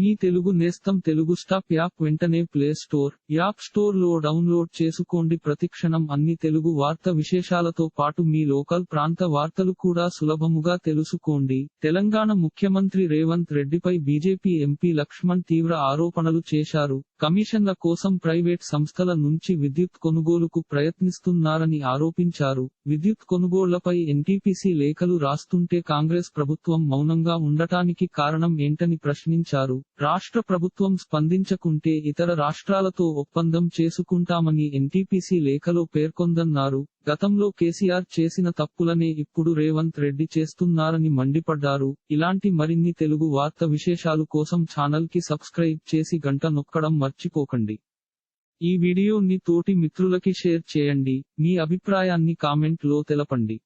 మీ తెలుగు నేస్తం Telugu stop app వెంటనే play store app స్టోర్లో డౌన్లోడ్ చేసుకోండి. ప్రతిక్షణం అన్ని తెలుగు వార్త విశేషాలతో పాటు మీ లోకల్ ప్రాంత వార్తలు కూడా సులభముగా తెలుసుకోండి. తెలంగాణ ముఖ్యమంత్రి రేవంత్ రెడ్డిపై బీజేపీ ఎంపీ లక్ష్మణ్ తీవ్ర ఆరోపణలు చేశారు. కమిషన్ల కోసం ప్రైవేట్ సంస్థల నుంచి విద్యుత్ కొనుగోలుకు ప్రయత్నిస్తున్నారని ఆరోపించారు. విద్యుత్ కొనుగోళ్ళపై ఎన్టీపీసీ లేఖలు రాస్తుంటే కాంగ్రెస్ ప్రభుత్వం మౌనంగా ఉండటానికి కారణం ఏంటని ప్రశ్నించారు. రాష్ట్ర ప్రభుత్వం స్పందించకుంటే ఇతర రాష్ట్రాలతో ఒప్పందం చేసుకుంటామని ఎన్టీపీసీ లేఖలో పేర్కొందన్నారు. గతంలో కేసీఆర్ చేసిన తప్పులనే ఇప్పుడు రేవంత్ రెడ్డి చేస్తున్నారని మండిపడ్డారు. ఇలాంటి మరిన్ని తెలుగు వార్త విశేషాలు కోసం ఛానల్కి సబ్స్క్రైబ్ చేసి గంట నొక్కడం మర్చిపోకండి. ఈ వీడియోని తోటి మిత్రులకి షేర్ చేయండి. మీ అభిప్రాయాన్ని కామెంట్లో తెలపండి.